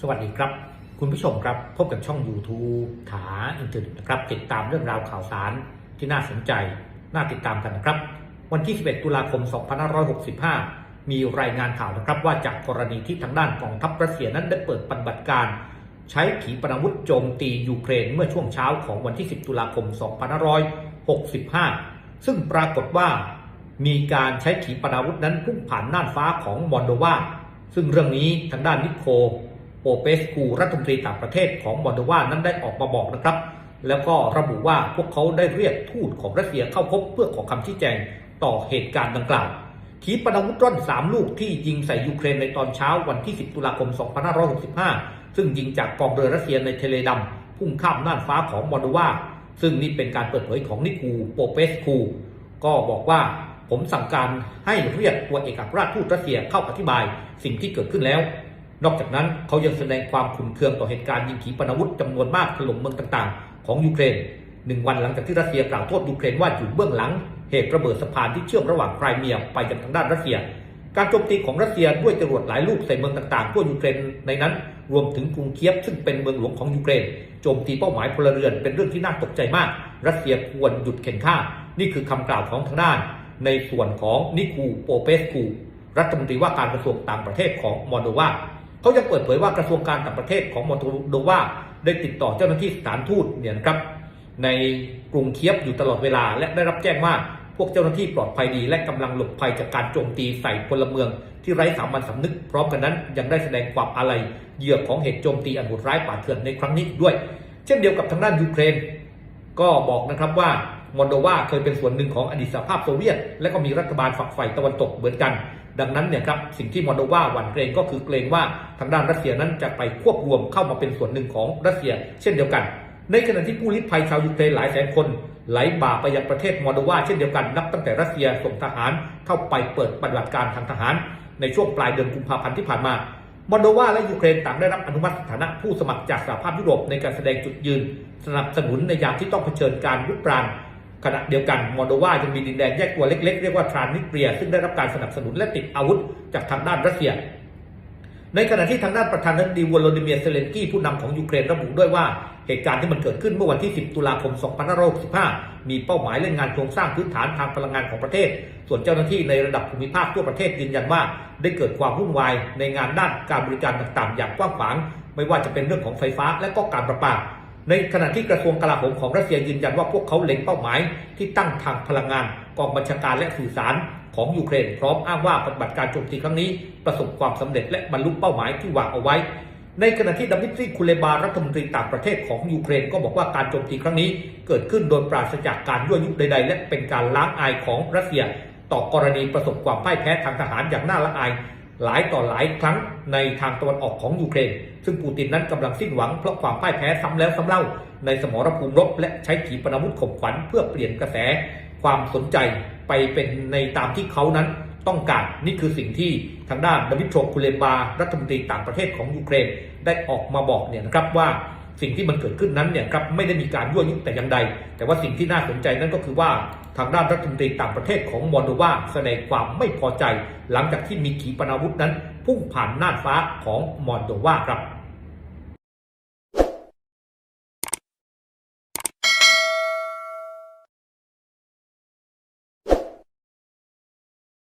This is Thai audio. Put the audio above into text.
สวัสดีครับ คุณผู้ชมครับพบกับช่อง YouTube ถาอินเทอร์เน็ตนะครับ ติดตามเรื่องราวข่าวสารที่น่าสนใจ น่าติดตามกันนะครับ วันที่ 11 ตุลาคม 2565 มีรายงานข่าวนะครับว่าจากกรณีที่ทางด้านกองทัพรัสเซียนั้นได้เปิดปฏิบัติการ ใช้ขีปนาวุธโจมตียูเครนเมื่อช่วงเช้าของวันที่ 10 ตุลาคม 2565 ซึ่งปรากฏว่ามีการใช้ขีปนาวุธนั้นพุ่งผ่านน่านฟ้าของมอลโดวาซึ่งเรื่องนี้ทางด้านนิโค โปเปสกูรัฐมนตรีต่างประเทศของมอลโดวานั้นได้ออกมาบอกนะครับ แล้วก็ระบุว่าพวกเขาได้เรียกทูตของรัสเซียเข้าพบเพื่อขอคำชี้แจงต่อเหตุการณ์ดังกล่าวขีปนาวุธร่อน3ลูกที่ยิงใส่ยูเครนในตอนเช้าวันที่ 10 ตุลาคม 2565 ซึ่งยิงจากกองเรือรัสเซียในเทเลดัมพุ่งข้ามน่านฟ้าของมอลโดวาซึ่งนี่เป็นการเปิดเผยของนิคูโปเปสคูก็บอกว่าผมสั่งการให้เรียกตัวเอกอัครราชทูตรัสเซียเข้าอธิบายสิ่งที่เกิดขึ้นแล้ว นอกจากนั้นเขายังแสดงความขุ่นเคืองต่อเหตุการณ์ยิงขีปนาวุธจำนวนมากถล่มเมืองต่างๆ ของยูเครนหนึ่งวันหลังจากที่รัสเซียกล่าวโทษยูเครนว่าอยู่เบื้องหลัง เหตุระเบิดสะพานที่เชื่อมระหว่างไครเมียไปยังทางด้านรัสเซีย การโจมตีของรัสเซียด้วยจรวดหลายลูกใส่เมืองต่างๆทั่วยูเครนในนั้น รวมถึงกรุงเคียฟซึ่งเป็นเมืองหลวงของยูเครนโจมตีเป้าหมายพลเรือนเป็นเรื่องที่น่าตกใจมาก รัสเซียควรหยุดเข็นฆ่า นี่คือคำกล่าวของทางด้าน ในส่วนของนิคูโปเปสคูรัฐมนตรีว่าการกระทรวงต่างประเทศของมอลโดวา เขายังเปิดเผยว่ากระทรวงการต่างประเทศของมอลโดวาได้ติดต่อเจ้าหน้าที่สถานทูตเนี่ยนะครับในกรุงเคียฟอยู่ตลอดเวลา และได้รับแจ้งว่าพวกเจ้าหน้าที่ปลอดภัยดี และกำลังหลบภัยจากการโจมตีใส่พลเมือง ที่ไร้สามัญสำนึก พร้อมกันนั้นยังได้แสดงความอาลัยเหยื่อของเหตุโจมตีอันโหดร้ายป่าเถื่อนในครั้งนี้ด้วย เช่นเดียวกับทางด้านยูเครน ก็บอกนะครับว่า มอลโดวาเคยเป็นส่วนหนึ่งของอดีตสหภาพโซเวียต และก็มีรัฐบาลฝักใฝ่ตะวันตกเหมือนกัน ดังนั้นเนี่ยครับสิ่งที่มอลโดวาหวั่นเกรงก็คือเกรงว่าทางด้านรัสเซียนั้นจะไปควบรวมเข้ามาเป็นส่วนหนึ่งของรัสเซีย เช่นเดียวกัน ในขณะที่ผู้ลี้ภัยชาวยูเครนหลายแสนคนไหลบ่าไปยังประเทศมอลโดวาเช่นเดียวกันนับตั้งแต่รัสเซียส่งทหารเข้าไปเปิดปฏิบัติการทางทหาร ในช่วงปลายเดือนกุมภาพันธ์ที่ผ่านมามอลโดวาและยูเครนต่างได้รับอนุมัติสถานะผู้สมัครจากสหภาพยุโรปในการแสดงจุดยืน สนับสนุนในยามที่ต้องเผชิญการรุกราน ขณะเดียวกันมอลโดวายังมีดินแดนแยกตัวเล็กๆ เรียกว่าทรานนิสเตรีย ซึ่งได้รับการสนับสนุนและติดอาวุธจากทางด้านรัสเซีย ในขณะที่ทางด้านประธานาธิบดีวโลดิเมียร์เซเลนกี้ผู้นำของยูเครนระบุด้วยว่าเหตุการณ์ที่มันเกิดขึ้นเมื่อวันที่ 10 ตุลาคม 2565 มีเป้าหมายเล่นงานโครงสร้างพื้นฐานทางพลังงานของประเทศ ส่วนเจ้าหน้าที่ในระดับภูมิภาคทั่วประเทศยืนยันว่า ได้เกิดความวุ่นวายในงานด้านการบริการต่างๆ อย่างกว้างขวาง ไม่ว่าจะเป็นเรื่องของไฟฟ้าและก็การประปา ในขณะที่กระทรวงกลาโหมของรัสเซียยืนยันว่าพวกเขาเล็งเป้าหมายที่ตั้งทางพลังงานกองบัญชาการและสื่อสารของยูเครน พร้อมอ้างว่าปฏิบัติการโจมตีครั้งนี้ ประสบความสำเร็จและบรรลุเป้าหมายที่วางเอาไว้ ในขณะที่ดัมมิทรีคูเลบารัฐมนตรีต่างประเทศของยูเครนก็บอกว่าการโจมตีครั้งนี้ เกิดขึ้นโดยปราศจากการยั่วยุใดๆ และเป็นการล้างอายของรัสเซีย ต่อกรณีประสบความพ่ายแพ้ทางทหารอย่างน่าละอาย หลายต่อหลายครั้งในทางตะวันออกของยูเครน ซึ่งปูตินนั้นกำลังสิ้นหวังเพราะความพ่ายแพ้ซ้ำแล้วซ้ำเล่า ในสมรภูมิรบและใช้ขีปนาวุธข่มขวัญเพื่อเปลี่ยนกระแส ความสนใจไปเป็นในตามที่เขานั้นต้องการนี่คือสิ่งที่ทางด้านดมิโรคูเลบา รัฐมนตรีต่างประเทศของยูเครนได้ออกมาบอกเนี่ยนะครับว่าสิ่งที่มันเกิดขึ้นนั้นเนี่ยครับไม่ได้มีการยั่วยุแต่อย่างใด แต่ว่าสิ่งที่น่าสนใจนั่นก็คือว่า ทางด้านรัฐมนตรีต่างประเทศของมอลโดวาแสดงความไม่พอใจ หลังจากที่มีขีปนาวุธนั้นพุ่งผ่านน่านฟ้าของมอลโดวาครับ